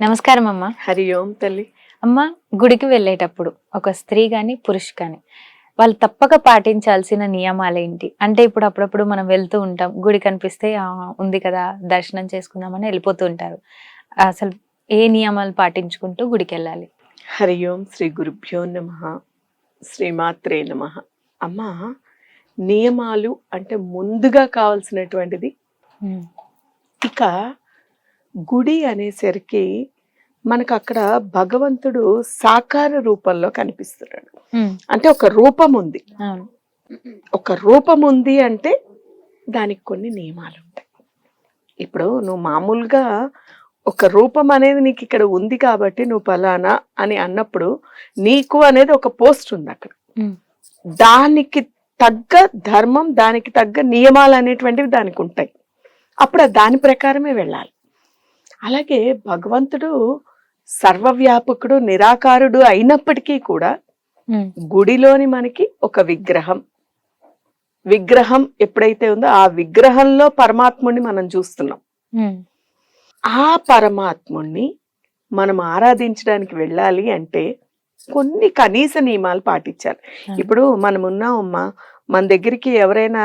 నమస్కారం అమ్మ. హరి ఓం తల్లి. అమ్మ గుడికి వెళ్ళేటప్పుడు ఒక స్త్రీ గాని పురుష్ కానీ వాళ్ళు తప్పక పాటించాల్సిన నియమాలు ఏంటి అంటే ఇప్పుడు అప్పుడప్పుడు మనం వెళ్తూ ఉంటాం గుడి కనిపిస్తే "ఆ, ఉంది కదా దర్శనం చేసుకుందామని వెళ్ళిపోతూ ఉంటారు. అసలు ఏ నియమాలు పాటించుకుంటూ గుడికి వెళ్ళాలి హరి ఓం శ్రీ గురుభ్యో నమ శ్రీమాత్రే నమ. అమ్మ నియమాలు అంటే ముందుగా కావాల్సినటువంటిది. ఇక గుడి అనేసరికి మనకు అక్కడ భగవంతుడు సాకార రూపంలో కనిపిస్తున్నాడు. అంటే ఒక రూపం ఉంది ఒక రూపం ఉంది అంటే దానికి కొన్ని నియమాలు ఉంటాయి ఇప్పుడు నువ్వు మామూలుగా ఒక రూపం అనేది నీకు ఇక్కడ ఉంది కాబట్టి నువ్వు పలానా అని అన్నప్పుడు నీకు అనేది ఒక పోస్ట్ ఉంది అక్కడ. దానికి తగ్గ ధర్మం దానికి తగ్గ నియమాలు అనేటువంటివి దానికి ఉంటాయి. అప్పుడు దాని ప్రకారమే వెళ్ళాలి. అలాగే భగవంతుడు సర్వవ్యాపకుడు నిరాకారుడు అయినప్పటికీ కూడా గుడిలోని మనకి ఒక విగ్రహం. విగ్రహం ఎప్పుడైతే ఉందో ఆ విగ్రహంలో పరమాత్ముడిని మనం చూస్తున్నాం. ఆ పరమాత్ముణ్ణి మనం ఆరాధించడానికి వెళ్ళాలి అంటే కొన్ని కనీస నియమాలు పాటించాలి. ఇప్పుడు మనం ఉన్నామమ్మా మన దగ్గరికి ఎవరైనా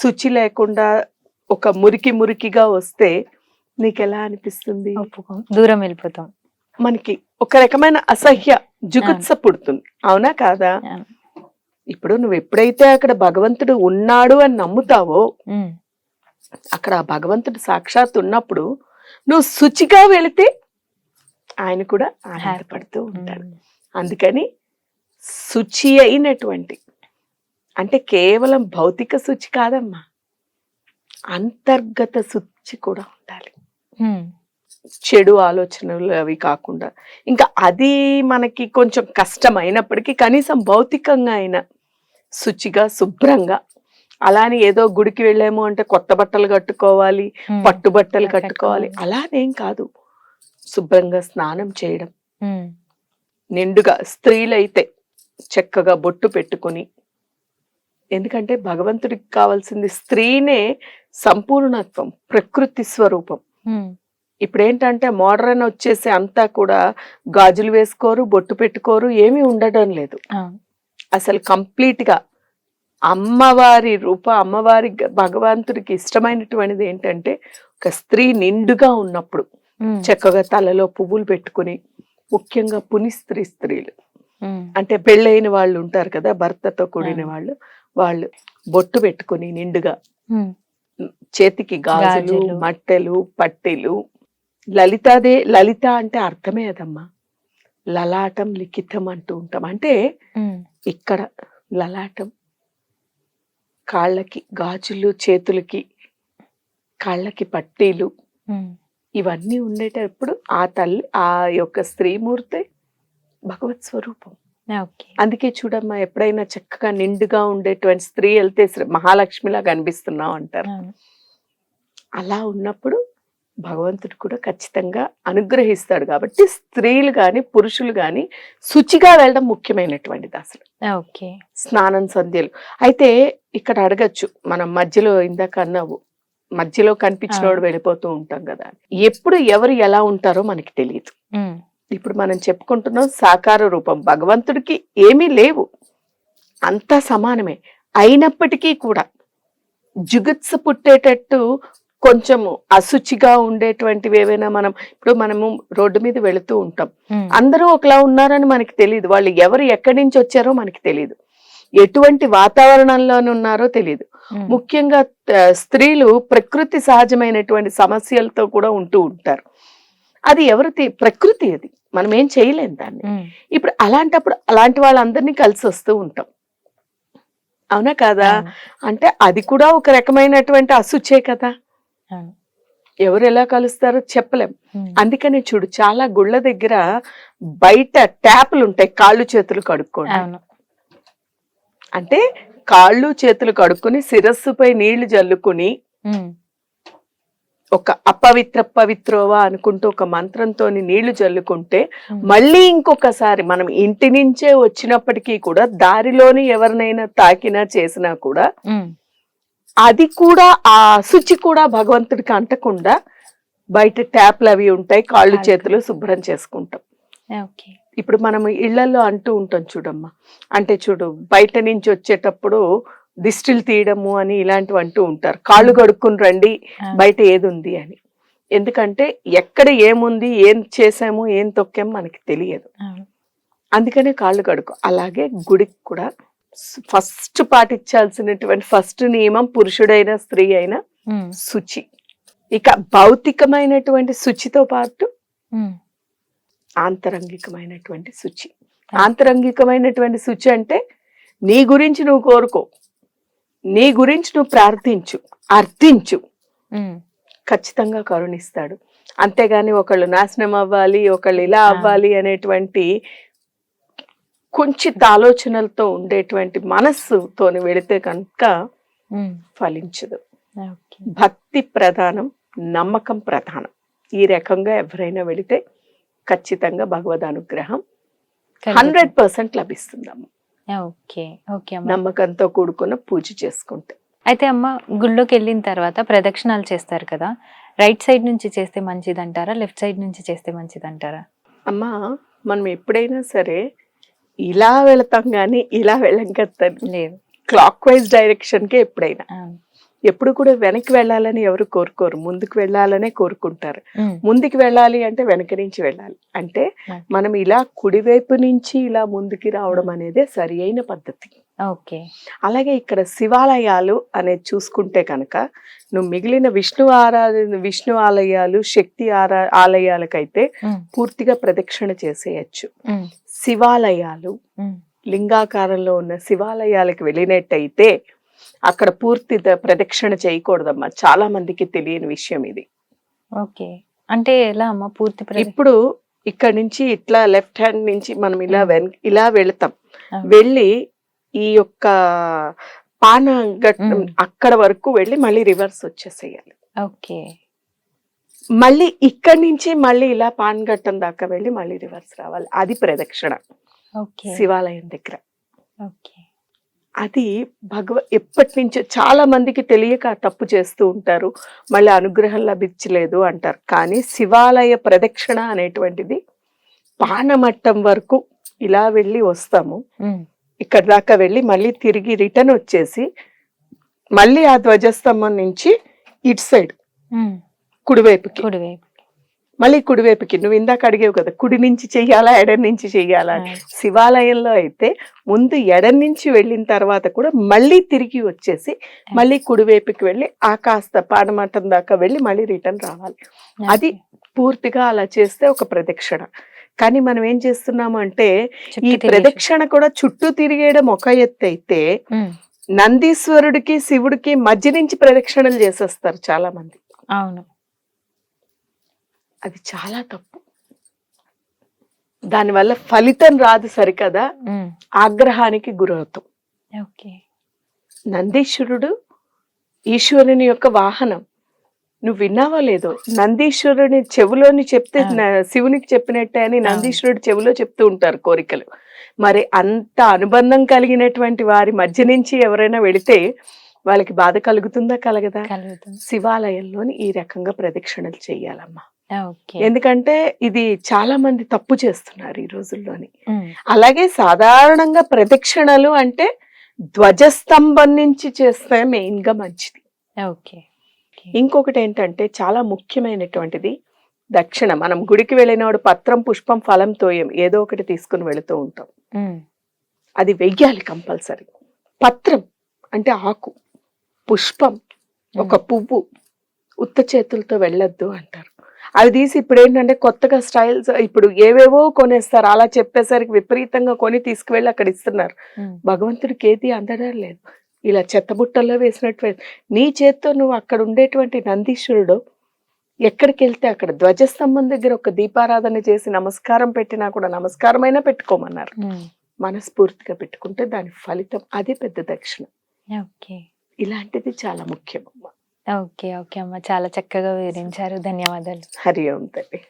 శుచి లేకుండా ఒక మురికి మురికిగా వస్తే నీకు ఎలా అనిపిస్తుంది దూరం వెళ్ళిపోతాం. మనకి ఒక రకమైన అసహ్య జుగుత్స పుడుతుంది. అవునా కాదా. ఇప్పుడు నువ్వు ఎప్పుడైతే అక్కడ భగవంతుడు ఉన్నాడు అని నమ్ముతావో అక్కడ ఆ భగవంతుడు సాక్షాత్ ఉన్నప్పుడు నువ్వు శుచిగా వెళితే ఆయన కూడా ఆనందపడుతూ ఉంటాడు. అందుకని శుచి అయినటువంటి అంటే కేవలం భౌతిక శుచి కాదమ్మా అంతర్గత శుచి కూడా ఉండాలి. చెడు ఆలోచనలు అవి కాకుండా. ఇంకా అది మనకి కొంచెం కష్టమైనప్పటికీ కనీసం భౌతికంగా అయినా శుచిగా శుభ్రంగా అలానే ఏదో గుడికి వెళ్ళాము అంటే కొత్త బట్టలు కట్టుకోవాలి పట్టు బట్టలు కట్టుకోవాలి. అలానేం కాదు. శుభ్రంగా స్నానం చేయడం. నిండుగా స్త్రీలైతే చక్కగా బొట్టు పెట్టుకుని ఎందుకంటే భగవంతుడికి కావాల్సింది స్త్రీనే సంపూర్ణత్వం ప్రకృతి స్వరూపం. ఇప్పుడు ఏంటంటే మోడర్న్ వచ్చేసి అంతా కూడా గాజులు వేసుకోరు బొట్టు పెట్టుకోరు ఏమీ ఉండడం లేదు. అసలు కంప్లీట్గా అమ్మవారి రూప అమ్మవారి భగవంతుడికి ఇష్టమైనటువంటిది ఏంటంటే ఒక స్త్రీ నిండుగా ఉన్నప్పుడు చక్కగా తలలో పువ్వులు పెట్టుకుని ముఖ్యంగా పుని స్త్రీ స్త్రీలు. అంటే పెళ్ళైన వాళ్ళు ఉంటారు కదా భర్తతో కూడిన. వాళ్ళు వాళ్ళు బొట్టు పెట్టుకుని నిండుగా చేతికి గాజులు. మట్టెలు పట్టెలు. లలితాదే లలిత అంటే అర్థమే అదమ్మా. లలాటం లిఖితం అంటూ ఉంటాం. అంటే ఇక్కడ లలాటం కాళ్ళకి గాజులు చేతులకి కాళ్ళకి పట్టీలు ఇవన్నీ ఉండేటప్పుడు ఆ తల్లి ఆ యొక్క స్త్రీమూర్తి భగవత్ స్వరూపం. అందుకే చూడమ్మా ఎప్పుడైనా చక్కగా నిండుగా ఉండేటువంటి స్త్రీ వెళ్తే మహాలక్ష్మిలా కనిపిస్తున్నావు అంటారు. అలా ఉన్నప్పుడు భగవంతుడు కూడా ఖచ్చితంగా అనుగ్రహిస్తాడు కాబట్టి స్త్రీలు గాని పురుషులు గాని శుచిగా వెళ్ళడం ముఖ్యమైనటువంటిది అసలు. ఓకే స్నానం సంధ్యలు. అయితే ఇక్కడ అడగచ్చు మనం మధ్యలో ఇందాక అన్నావు మధ్యలో కనిపించినోడు. వెళ్ళిపోతూ ఉంటాం కదా ఎప్పుడు ఎవరు ఎలా ఉంటారో మనకి తెలియదు ఉమ్, ఇప్పుడు మనం చెప్పుకుంటున్నాం సాకార రూపం. భగవంతుడికి ఏమీ లేవు. అంతా సమానమే. అయినప్పటికీ కూడా జుగుత్స పుట్టేటట్టు కొంచెము అశుచిగా ఉండేటువంటివి ఏవైనా మనం ఇప్పుడు మనము రోడ్డు మీద వెళుతూ ఉంటాం. అందరూ ఒకలా ఉన్నారని మనకి తెలియదు వాళ్ళు ఎవరు ఎక్కడి నుంచి వచ్చారో మనకి తెలియదు ఎటువంటి వాతావరణంలోనే ఉన్నారో తెలియదు ముఖ్యంగా స్త్రీలు ప్రకృతి సహజమైనటువంటి సమస్యలతో కూడా ఉంటూ ఉంటారు. అది ఎవరు ప్రకృతి అది. మనం ఏం చేయలేం దాన్ని. ఇప్పుడు అలాంటప్పుడు అలాంటి వాళ్ళందరినీ కలిసి వస్తూ ఉంటాం. అవునా కాదా? అంటే అది కూడా ఒక రకమైనటువంటి అశుచే కదా. ఎవరు ఎలా కలుస్తారో చెప్పలేం. అందుకనే చూడు చాలా గుళ్ళ దగ్గర బయట ట్యాపులు ఉంటాయి కాళ్ళు చేతులు కడుక్కోండి అంటే కాళ్ళు చేతులు కడుక్కుని శిరస్సుపై నీళ్ళు జల్లుకుని ఒక అపవిత్ర పవిత్రోవా అనుకుంటూ ఒక మంత్రంతో నీళ్ళు జల్లుకుంటే ఉమ్, మళ్ళీ ఇంకొకసారి మనం ఇంటి నుంచే వచ్చినప్పటికీ కూడా దారిలోని ఎవరినైనా తాకినా చేసినా కూడా అది కూడా ఆ శుచి కూడా భగవంతుడికి అంటకుండా బయట ట్యాప్లు అవి ఉంటాయి కాళ్ళు చేతులు శుభ్రం చేసుకుంటాం. ఇప్పుడు మనం ఇళ్ళలో అంటూ ఉంటాం చూడమ్మా. అంటే చూడు బయట నుంచి వచ్చేటప్పుడు దిష్టిలు తీయడము అని ఇలాంటివి అంటూ ఉంటారు. కాళ్ళు కడుక్కుని రండి బయట ఏది ఉంది అని. ఎందుకంటే ఎక్కడ ఏముంది ఏం చేసాము ఏం తొక్కాము మనకి తెలియదు. అందుకనే కాళ్ళు కడుక్కో. అలాగే గుడికి కూడా ఫస్ట్ పాటించాల్సినటువంటి ఫస్ట్ నియమం పురుషుడైనా స్త్రీ అయినా శుచి. ఇక భౌతికమైనటువంటి శుచితో పాటు ఆంతరంగికమైనటువంటి శుచి. ఆంతరంగికమైనటువంటి శుచి అంటే నీ గురించి నువ్వు కోరుకో. నీ గురించి నువ్వు ప్రార్థించు అర్థించు. ఖచ్చితంగా కరుణిస్తాడు. అంతేగాని ఒకళ్ళు నాశనం అవ్వాలి ఒకళ్ళు ఇలా. అవ్వాలి అనేటువంటి కుంచిత ఆలోచనలతో ఉండేటువంటి మనస్సుతోని వెళితే కనుక ఫలించదు. భక్తి ప్రధానం నమ్మకం ప్రధానం. ఈ రకంగా ఎవరైనా వెళితే ఖచ్చితంగా భగవద్ అనుగ్రహం హండ్రెడ్ పర్సెంట్ లభిస్తుందమ్మ. ఓకే ఓకే అమ్మ. నమ్మకంతో కూడుకున్న పూజ చేసుకుంటే. అయితే అమ్మ గుళ్ళోకి వెళ్ళిన తర్వాత ప్రదక్షిణాలు చేస్తారు కదా? రైట్ సైడ్ నుంచి చేస్తే మంచిది అంటారా లెఫ్ట్ సైడ్ నుంచి చేస్తే మంచిది అంటారా అమ్మా మనం ఎప్పుడైనా సరే ఇలా వెళతాం కానీ ఇలా వెళ్ళం కదా లేదు. క్లాక్ వైజ్ డైరెక్షన్ కే ఎప్పుడైనా. ఎప్పుడు కూడా వెనక్కి వెళ్ళాలని ఎవరు కోరుకోరు. ముందుకు వెళ్ళాలనే కోరుకుంటారు. ముందుకు వెళ్ళాలి అంటే వెనక నుంచి వెళ్ళాలి. అంటే. మనం ఇలా కుడివైపు నుంచి ఇలా ముందుకి రావడం అనేది సరి అయిన పద్ధతి. ఓకే. అలాగే ఇక్కడ శివాలయాలు అనేది చూసుకుంటే కనుక నువ్వు మిగిలిన విష్ణు ఆరాధన విష్ణు ఆలయాలు శక్తి ఆరా ఆలయాలకైతే పూర్తిగా ప్రదక్షిణ చేసేయచ్చు. శివాలయాలు లింగాకారంలో ఉన్న శివాలయాలకు వెళ్ళినట్టయితే అక్కడ పూర్తి ప్రదక్షిణ చేయకూడదమ్మా. చాలా మందికి తెలియని విషయం ఇది. ఓకే. అంటే ఎలా అమ్మ పూర్తి ఇప్పుడు ఇక్కడ నుంచి ఇట్లా లెఫ్ట్ హ్యాండ్ నుంచి మనం ఇలా. వెన్ ఇలా వెళతాం. వెళ్ళి ఈ యొక్క పాన. అక్కడ వరకు వెళ్ళి మళ్ళీ రివర్స్ వచ్చేసేయాలి. ఓకే. మళ్ళీ ఇక్కడి నుంచి మళ్ళీ ఇలా పాన్ ఘట్టం దాకా వెళ్ళి మళ్ళీ రివర్స్ రావాలి. అది ప్రదక్షిణ. ఓకే. శివాలయం దగ్గర. ఓకే. అది భగవ ఎప్పటి నుంచో చాలా మందికి తెలియక తప్పు చేస్తూ ఉంటారు. మళ్ళీ అనుగ్రహం లభించలేదు అంటారు. కానీ శివాలయ ప్రదక్షిణ అనేటువంటిది పానమట్టం వరకు ఇలా వెళ్ళి వస్తాము. ఇక్కడ దాకా వెళ్ళి మళ్ళీ తిరిగి రిటర్న్ వచ్చేసి మళ్ళీ ఆ ధ్వజస్తంభం నుంచి ఇటు సైడ్ కుడివైపుకి. కుడివైపు. మళ్ళీ కుడివైపుకి నువ్వు ఇందాక అడిగేవు కదా కుడి నుంచి చెయ్యాలా ఎడ నుంచి చెయ్యాలా. శివాలయంలో అయితే ముందు ఎడ నుంచి వెళ్ళిన తర్వాత కూడా మళ్ళీ తిరిగి వచ్చేసి మళ్ళీ కుడివైపుకి వెళ్ళి ఆ కాస్త పాడమట్టం దాకా వెళ్ళి మళ్ళీ రిటర్న్ రావాలి. అది పూర్తిగా అలా చేస్తే ఒక ప్రదక్షిణ. కానీ మనం ఏం చేస్తున్నాము అంటే ఈ ప్రదక్షిణ కూడా చుట్టూ తిరిగేయడం ఒక ఎత్తు అయితే నందీశ్వరుడికి శివుడికి మధ్య నుంచి ప్రదక్షిణలు చేసేస్తారు చాలా మంది అవును. అది చాలా తప్పు. దానివల్ల ఫలితం రాదు సరికదా? ఆగ్రహానికి గురవుతాం. ఓకే. నందీశ్వరుడు ఈశ్వరుని యొక్క వాహనం. నువ్వు విన్నావో లేదో? నందీశ్వరుని చెవులోని చెప్తే శివునికి చెప్పినట్టే అని నందీశ్వరుడు చెవిలో చెప్తూ ఉంటారు కోరికలు. మరి అంత అనుబంధం కలిగినటువంటి వారి మధ్య నుంచి ఎవరైనా వెళితే వాళ్ళకి బాధ కలుగుతుందా కలగదా? శివాలయంలోని ఈ రకంగా ప్రదక్షిణలు చేయాలమ్మా. ఎందుకంటే ఇది చాలా మంది తప్పు చేస్తున్నారు ఈ రోజుల్లోని. అలాగే సాధారణంగా ప్రదక్షిణలు అంటే ధ్వజస్తంభం నుంచి చేస్తే మెయిన్గా మంచిది. ఓకే. ఇంకొకటి ఏంటంటే చాలా ముఖ్యమైనటువంటిది దక్షిణ. మనం గుడికి వెళ్ళినవాడు పత్రం పుష్పం ఫలం తోయం ఏదో ఒకటి తీసుకుని వెళుతూ ఉంటాం. అది వెయ్యాలి కంపల్సరీ. పత్రం అంటే ఆకు పుష్పం ఒక పువ్వు ఉత్త చేతులతో వెళ్ళొద్దు అంటారు. అవి తీసి ఇప్పుడు ఏంటంటే కొత్తగా స్టైల్స్ ఇప్పుడు ఏవేవో కొనేస్తారు. అలా చెప్పేసరికి విపరీతంగా కొని తీసుకువెళ్ళి అక్కడ ఇస్తున్నారు. భగవంతుడికి ఏది అందడం లేదు. ఇలా చెత్తబుట్టల్లో వేసినట్టు నీ చేత్తో నువ్వు అక్కడ ఉండేటువంటి నందీశ్వరుడు ఎక్కడికి వెళ్తే అక్కడ ధ్వజస్తంభం దగ్గర ఒక దీపారాధన చేసి నమస్కారం పెట్టినా కూడా నమస్కారమైనా పెట్టుకోమన్నారు. మనస్ఫూర్తిగా పెట్టుకుంటే దాని ఫలితం అదే పెద్ద దక్షిణ. ఓకే. ఇలాంటిది చాలా ముఖ్యం అమ్మ. ఓకే ఓకే అమ్మ. చాలా చక్కగా వివరించారు. ధన్యవాదాలు. హరి ఓం తల్లి.